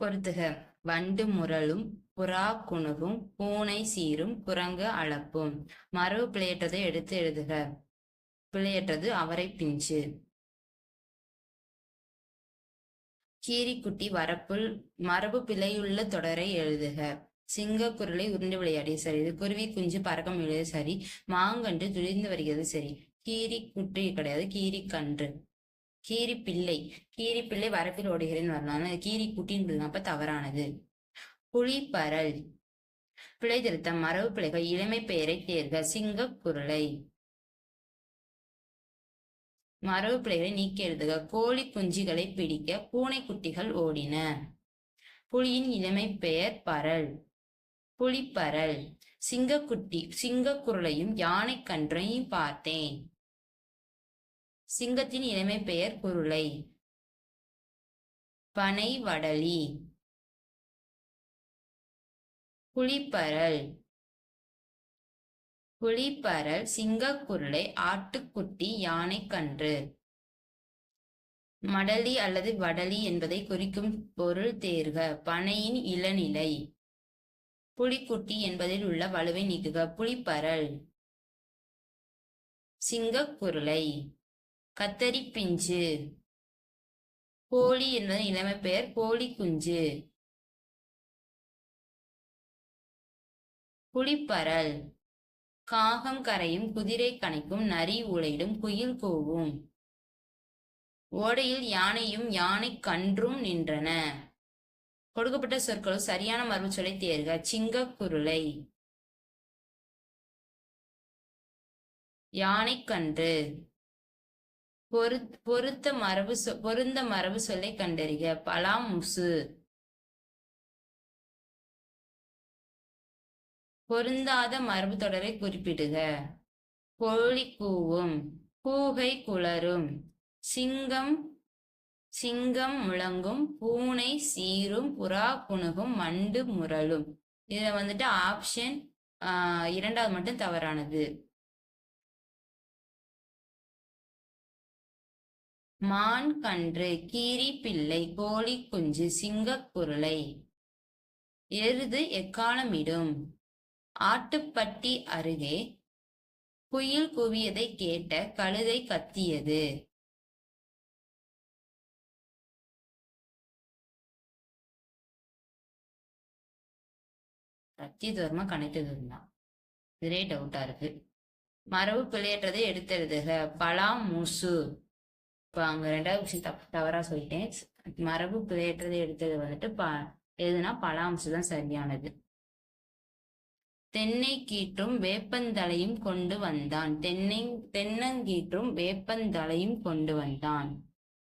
பொருத்துக. வண்டு முரளும் புறா குணுகும் பூனை சீரும் குரங்கு அளப்பும். மரபு பிழையற்றதை எடுத்து எழுதுக. பிழையற்றது அவரை பிஞ்சு. கீரிக்குட்டி வரப்புள் மரபு பிழையுள்ள தொடரை எழுதுக. சிங்க குரலை உருண்டு விளையாடிய சரி இது குருவி குஞ்சு பறக்கம் எழுது சரி மாங்கன்று துளிர்ந்து வருகிறது சரி. கீரி குட்டி கிடையாது கீரி கன்று கீரி பிள்ளை கீரி பிள்ளை வரப்பில் ஓடுகிறேன் வரலாம் கீரி குட்டின்னு அப்ப தவறானது. புலிப்பரல் பிழை திருத்தம். மரபு பிள்ளைகள் இளமை பெயரை தேர்க. சிங்க குரலை. மரபு பிள்ளைகளை நீக்கி எழுதுக. கோழி குஞ்சுகளை பிடிக்க பூனைக்குட்டிகள் ஓடின. புலியின் இளமை பெயர் பரல். புலிப்பரல். சிங்கக்குட்டி சிங்கக்குரலையும் யானை கன்றையும் பார்த்தேன். சிங்கத்தின் இளமை பெயர் குருளை. பனை வடலி. புலிப்பரல் புலிப்பரல் சிங்கக்குருளை ஆட்டுக்குட்டி யானை கன்று. மடலி அல்லது வடலி என்பதை குறிக்கும் பொருள் தேர்க. பனையின் இளநிலை. புலிக்குட்டி என்பதில் உள்ள வலுவை நீக்குக. புலிப்பரல். சிங்கக்குருளை கத்தரி பிஞ்சு கோழி என்பது இளமை பெயர் கோழி குஞ்சு புலிப்பரல் காகம் கரையும் குதிரை கணைக்கும் நரி உலையிடும் குயில் கூவும். ஓடையில் யானையும் யானை கன்றும் நின்றன. கொடுக்கப்பட்ட சொற்களும் சரியான மரபு சொல்லை தேர்க. சிங்கக்குருளை யானைக்கன்று பொரு பொருத்த மரபு சொ பொருந்த மரபு சொல்லை கண்டறிக. பலாமுசு. பொருந்தாத மரபு தொடரை குறிப்பிடுக. கோழி கூவும் கூகை குளரும். சிங்கம் சிங்கம் முழங்கும். பூனை சீரும். புறா புணுகும். மண்டு முரளும் இதுல வந்துட்டு ஆப்ஷன் இரண்டாவது மட்டும் தவறானது. மான் கன்று கீரி பிள்ளை கோழி குஞ்சு சிங்கக்குருளை எருது எக்காலமிடும்? ஆட்டுப்பட்டி அருகே குயில் குவியதை கேட்ட கழுதை கத்தியது. சத்திய தூரமா இருந்தான் இதே டவுட்டா இருக்கு. மரபு பிழையற்றதை எடுத்தெழுதுக. பலா மூசு இப்போ அங்க ரெண்டாவது விஷயம் தப்பு தவறாக சொல்லிட்டேன். மரபு பிழையற்றதை எடுத்தது வந்துட்டு ப எதுனா பலாம்சு தான் சரியானது. தென்னை கீற்றும் வேப்பந்தலையும் கொண்டு வந்தான். தென்னை தென்னங்கீற்றும் வேப்பந்தலையும் கொண்டு வந்தான்.